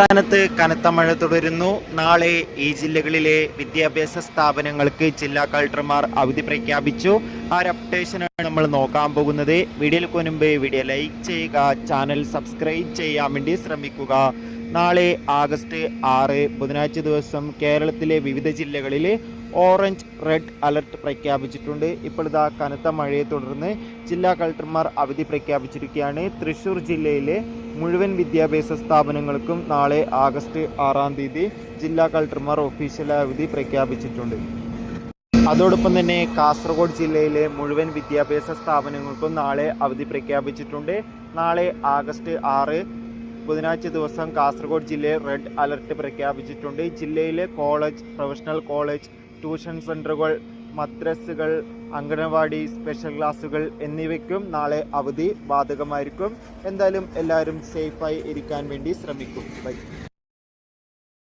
സംസ്ഥാനത്ത് കനത്ത മഴ തുടരുന്നു. നാളെ ഈ ജില്ലകളിലെ വിദ്യാഭ്യാസ സ്ഥാപനങ്ങൾക്ക് ജില്ലാ കളക്ടർമാർ അവധി പ്രഖ്യാപിച്ചു. ആ ഒരു അപ്ഡേഷനാണ് നമ്മൾ നോക്കാൻ പോകുന്നത്. വീഡിയോയിൽ മുൻപ് വീഡിയോ ലൈക്ക് ചെയ്യുക ചാനൽ സബ്സ്ക്രൈബ് ചെയ്യാൻ വേണ്ടി ശ്രമിക്കുക. നാളെ ആഗസ്റ്റ് ആറ് ബുധനാഴ്ച ദിവസം കേരളത്തിലെ വിവിധ ജില്ലകളിൽ ഓറഞ്ച് റെഡ് അലർട്ട് പ്രഖ്യാപിച്ചിട്ടുണ്ട്. ഇപ്പോൾ ഇതാ കനത്ത മഴയെ തുടർന്ന് ജില്ലാ കളക്ടർമാർ അവധി പ്രഖ്യാപിച്ചിരിക്കുകയാണ്. തൃശ്ശൂർ ജില്ലയിലെ മുഴുവൻ വിദ്യാഭ്യാസ സ്ഥാപനങ്ങൾക്കും നാളെ ആഗസ്റ്റ് ആറാം തീയതി ജില്ലാ കളക്ടർമാർ ഒഫീഷ്യൽ അവധി പ്രഖ്യാപിച്ചിട്ടുണ്ട്. അതോടൊപ്പം തന്നെ കാസർഗോഡ് ജില്ലയിലെ മുഴുവൻ വിദ്യാഭ്യാസ സ്ഥാപനങ്ങൾക്കും നാളെ അവധി പ്രഖ്യാപിച്ചിട്ടുണ്ട്. നാളെ ആഗസ്റ്റ് ആറ് ബുധനാഴ്ച ദിവസം കാസർഗോഡ് ജില്ലയിൽ റെഡ് അലർട്ട് പ്രഖ്യാപിച്ചിട്ടുണ്ട്. ജില്ലയിലെ കോളേജ് പ്രൊഫഷണൽ കോളേജ് ട്യൂഷൻ സെന്ററുകൾ മദ്രസുകൾ അംഗനവാടി സ്പെഷ്യൽ ക്ലാസ്സുകൾ എന്നിവയ്ക്കും നാളെ അവധി ബാധകമായിരിക്കും. എന്തായാലും എല്ലാവരും സേഫായി ഇരിക്കാൻ വേണ്ടി ശ്രമിക്കും. ബൈ